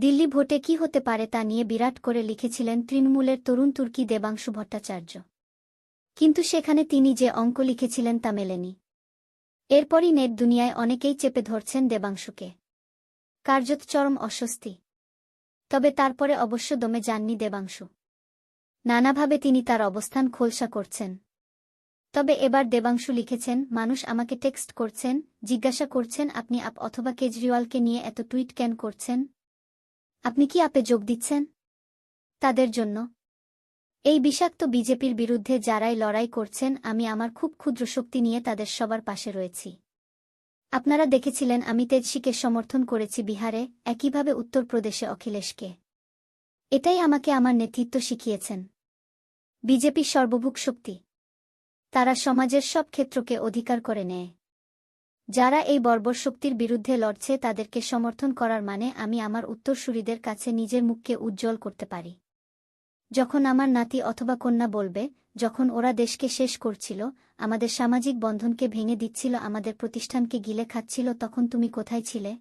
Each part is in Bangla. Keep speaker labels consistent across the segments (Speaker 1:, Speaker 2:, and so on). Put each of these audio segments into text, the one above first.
Speaker 1: দিল্লি ভোটে কি হতে পারে তা নিয়ে বিরাট করে লিখেছিলেন তৃণমূলের তরুণ তুর্কি দেবাংশু ভট্টাচার্য। কিন্তু সেখানে তিনি যে অঙ্ক লিখেছিলেন তা মেলেনি। এরপরই নেট দুনিয়ায় অনেকেই চেপে ধরছেন দেবাংশুকে। কার্যত চরম অস্বস্তি। তবে তারপরে অবশ্য দমে যাননি দেবাংশু। নানাভাবে তিনি তার অবস্থান খোলসা করছেন। তবে এবার দেবাংশু লিখেছেন, মানুষ আমাকে টেক্সট করছেন, জিজ্ঞাসা করছেন, আপনি আপ অথবা কেজরিওয়ালকে নিয়ে এত টুইট কেন করছেন? আপনি কি আপে যোগ দিচ্ছেন? তাদের জন্য। এই বিষাক্ত বিজেপির বিরুদ্ধে যারাই লড়াই করছেন, আমি আমার খুব ক্ষুদ্র শক্তি নিয়ে তাদের সবার পাশে রয়েছি। আপনারা দেখেছিলেন, আমি তেজসিকে সমর্থন করেছি বিহারে, একইভাবে উত্তরপ্রদেশে অখিলেশকে। এটাই আমাকে আমার নেতৃত্ব শিখিয়েছেন। বিজেপি সর্বভুক শক্তি। তারা সমাজের সব ক্ষেত্রকে অধিকার করে নেয়। যারা এই বর্বর শক্তির বিরুদ্ধে লড়ছে তাদেরকে সমর্থন করার মানে আমি আমার উত্তরসূরিদের কাছে নিজের মুখকে উজ্জ্বল করতে পারি। যখন আমার নাতি অথবা কন্যা বলবে, যখন ওরা দেশকে শেষ করছিল, আমাদের সামাজিক বন্ধনকে ভেঙে দিচ্ছিল, আমাদের প্রতিষ্ঠানকে গিলে খাচ্ছিল, তখন তুমি কোথায় ছিলে?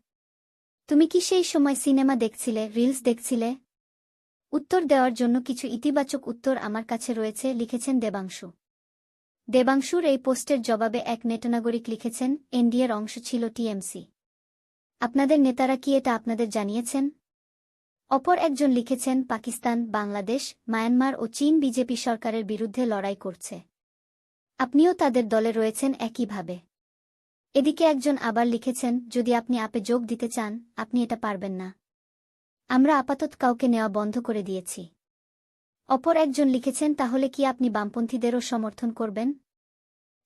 Speaker 1: তুমি কি সেই সময় সিনেমা দেখছিলে, রিলস দেখছিলে? উত্তর দেওয়ার জন্য কিছু ইতিবাচক উত্তর আমার কাছে রয়েছে, লিখেছেন দেবাংশু। দেবাংশুর এই পোস্টের জবাবে এক নেটনাগরিক লিখেছেন, এনডিএর অংশ ছিল টিএমসি। আপনাদের নেতারা কি এটা আপনাদের জানিয়েছেন? অপর একজন লিখেছেন, পাকিস্তান, বাংলাদেশ, মায়ানমার ও চীন বিজেপি সরকারের বিরুদ্ধে লড়াই করছে। আপনিও তাদের দলে রয়েছেন একইভাবে। এদিকে একজন আবার লিখেছেন, যদি আপনি আপে যোগ দিতে চান, আপনি এটা পারবেন না। আমরা আপাতত কাউকে নেওয়া বন্ধ করে দিয়েছি। অপর একজন লিখেছেন, তাহলে কি আপনি বামপন্থীদেরও সমর্থন করবেন?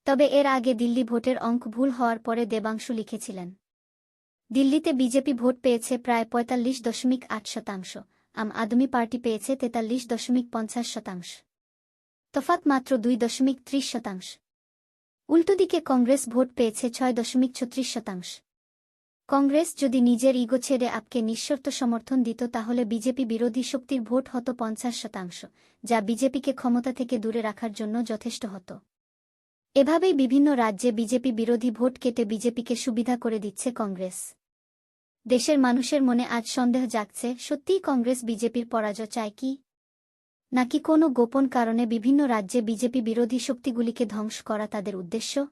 Speaker 1: তবে এর আগে দিল্লি ভোটের অঙ্ক ভুল হওয়ার পরে দেবাংশু লিখেছিলেন, দিল্লিতে বিজেপি ভোট পেয়েছে প্রায় পঁয়তাল্লিশ দশমিক আট শতাংশ, আম আদমি পার্টি পেয়েছে তেতাল্লিশ দশমিক পঞ্চাশ শতাংশ। তফাত মাত্র দুই দশমিক ত্রিশ শতাংশ। উল্টোদিকে কংগ্রেস ভোট পেয়েছে ছয় দশমিক ছত্রিশ শতাংশ। কংগ্রেস যদি নিজের ইগো ছেড়ে আপকে নিঃশর্ত সমর্থন দিত, তাহলে বিজেপি বিরোধী শক্তির ভোট হতো পঞ্চাশ শতাংশ, যা বিজেপিকে ক্ষমতা থেকে দূরে রাখার জন্য যথেষ্ট হতো। এভাবেই বিভিন্ন রাজ্যে বিজেপি বিরোধী ভোট কেটে বিজেপিকে সুবিধা করে দিচ্ছে কংগ্রেস। দেশের মানুষের মনে আজ সন্দেহ জাগছে, সত্যিই কংগ্রেস বিজেপির পরাজয় চায় কি? নাকি কোনো গোপন কারণে বিভিন্ন রাজ্যে বিজেপি বিরোধী শক্তিগুলিকে ধ্বংস করা তাদের উদ্দেশ্য?